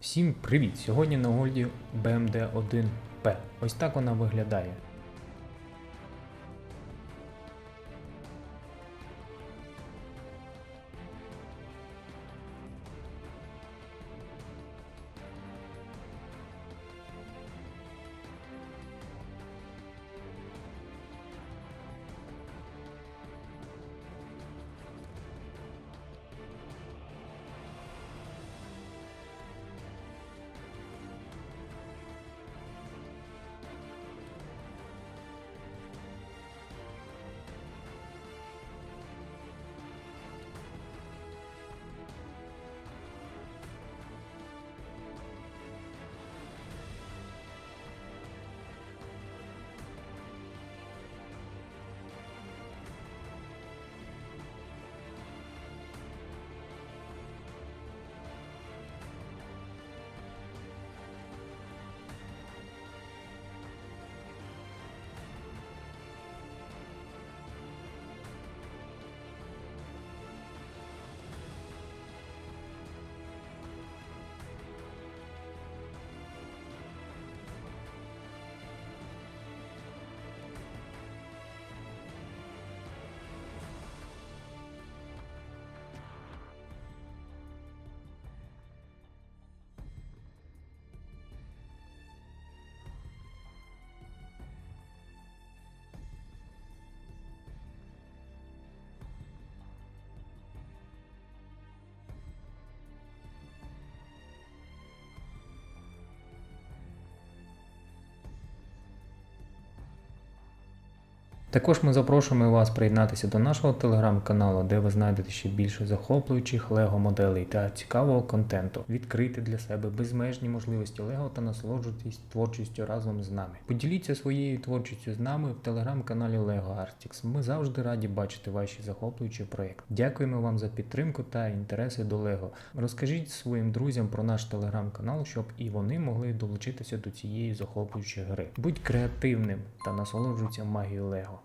Всім привіт! Сьогодні на огляді BMD 1P. Ось так вона виглядає. Також ми запрошуємо вас приєднатися до нашого телеграм-каналу, де ви знайдете ще більше захоплюючих лего моделей та цікавого контенту. Відкрити для себе безмежні можливості лего та насолоджуйтесь творчістю разом з нами. Поділіться своєю творчістю з нами в телеграм-каналі Lego Artix. Ми завжди раді бачити ваші захоплюючі проекти. Дякуємо вам за підтримку та інтереси до Лего. Розкажіть своїм друзям про наш телеграм-канал, щоб і вони могли долучитися до цієї захоплюючої гри. Будь креативним та насолоджуйся магією Лего.